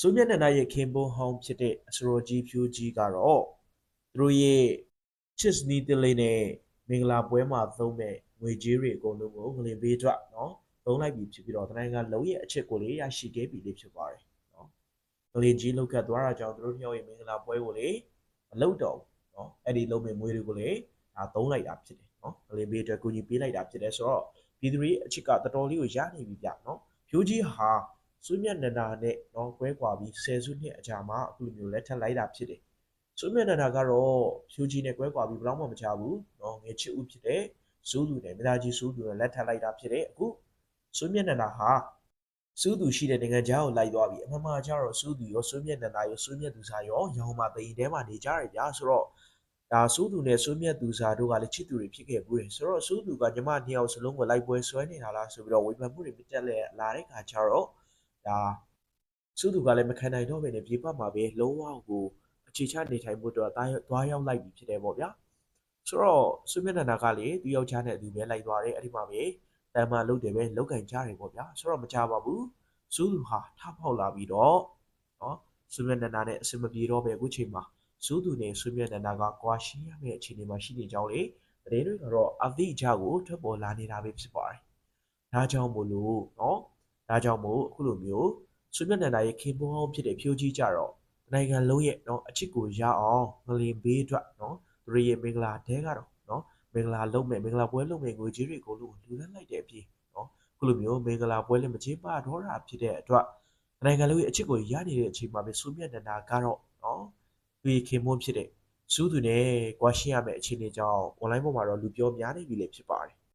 ဆိုမြတ်နန္ဒရဲ့ခင်ပွန်းဟောင်းဖြစ်တဲ့အစရောကြီးဖြိုးကြီးကတော့သူတို့ရဲ့ချစ်စနီးတလေးနဲ့မင်္ဂလာပွဲမှာသုံးမဲ့ငွေကြေးတွေအကုန်လုံးကိုငလင်ပေးအတွက်နော်သုံးလိုက်ပြီဖြစ်ပြီးတော့တနင်္ဂနွေလုံးရဲ့အချစ်ကိုလေရရှိခဲ့ပြီလေဖြစ်ပါတယ်နော်ငလင်ကြီးလောက်ကတ်သွားတာကြောင့်သူတို့နှစ်ယောက်ရဲ့မင်္ဂလာပွဲကိုလေမလုပ်တော့ဘူးနော်အဲ့ဒီလုံးမဲ့ငွေတွေကိုလေဒါသုံးလိုက်တာဖြစ်တယ်နော်ငလင်ပေးအတွက်ကိုကြီးပေးလိုက်တာဖြစ်တယ်ဆိုတော့ပြည်သူတွေရဲ့အချစ်ကတော်တော်လေးကိုရနေပြီဗျနော်ဖြိုးကြီးဟာ ဆွေးမြတ်နန္ဒာနဲ့တော့ကွဲကွာပြီးဆယ်စုနှစ်အကြာမှာအခုလိုမျိုးလက်ထပ်လိုက်တာဖြစ်တယ်။ဆွေးမြတ်နန္ဒာကတော့ဖြူကြီးနဲ့ကွဲကွာပြီးဘယ်တော့မှမချဘူး။နော်ငယ်ချစ်ဦးဖြစ်တဲ့စူးသူနဲ့မိသားကြီးစူးသူနဲ့လက်ထပ်လိုက်တာဖြစ်တယ်။အခုဆွေးမြတ်နန္ဒာဟာစူးသူရှိတဲ့နိုင်ငံခြားကိုလိုက်သွားပြီအမှန်မှကျတော့စူးသူရောဆွေးမြတ်နန္ဒာရောဆွေးမြတ်သူစာရောရောင်မသိရင်ထဲမှာနေကြရဗျာဆိုတော့ဒါစူးသူနဲ့ဆွေးမြတ်သူစာတို့ကလည်းချစ်သူတွေဖြစ်ခဲ့ဘူးတယ်ဆိုတော့စူးသူကညီမနှစ်ယောက်စလုံးကိုလိုက်ပွဲဆွဲနေတာလားဆိုပြီးတော့ဝေဖန်မှုတွေပြတက်လဲလာတဲ့ခါကျတော့ ဒါစုသူကလည်းမခံနိုင်တော့ဘဲနဲ့ပြေပတ်မှာပဲလုံးဝကိုအခြေချနေထိုင်ဖို့အတွက်သွားသွားရောက်လိုက်ပြီဖြစ်တယ်ပေါ့ဗျာဆိုတော့ဆွေမျက်နှာနာကလေသူယောက်ျားနဲ့အတူပဲလိုက်သွားတယ်အဲ့ဒီမှာပဲတန်မာလုတ်တယ်ပဲလောက်ကင်ကြတယ်ပေါ့ဗျာဆိုတော့မကြပါဘူးစုသူဟာထဖောက်လာပြီးတော့နော်ဆွေမျက်နှာနာနဲ့အစမပြေတော့ပဲအခုချိန်မှာစုသူနဲ့ဆွေမျက်နှာနာကကွာရှင်းရမယ့်အခြေအနေမှာရှိနေကြောင်းလေတရေတွေကတော့အသည့်အကြကိုထွက်ပေါ်လာနေတာပဲဖြစ်ပါတယ်ဒါကြောင့်မို့လို့နော် ဒါကြောင့်မို့အခုလိုမျိုးဆွေမျက်နှာရဲ့ခင်ပွန်းဟောင်းဖြစ်တဲ့ဖြိုးကြီးကြတော့နိုင်ငံလုံးရဲ့နော်အချစ်ကိုရအောင်ငလင်ဘေးအတွက်နော်သူတို့ရဲ့မင်္ဂလာတဲကတော့နော်မင်္ဂလာလုံးမဲ့မင်္ဂလာပွဲလုံးမဲ့ငွေကြေးတွေကိုလို့လူလန်းလိုက်တဲ့အပြင်နော်ခုလိုမျိုးမင်္ဂလာပွဲလည်းမချေးပါတော့တာဖြစ်တဲ့အတွက်နိုင်ငံလုံးရဲ့အချစ်ကိုရနေတဲ့အချိန်မှာပဲဆွေမျက်နှာကတော့နော်သူရဲ့ခင်ပွန်းဖြစ်တဲ့စူးသူနဲ့ကွာရှင်းရမယ့်အခြေအနေကြောင့် online ပေါ်မှာတော့လူပြောများနေပြီလေဖြစ်ပါ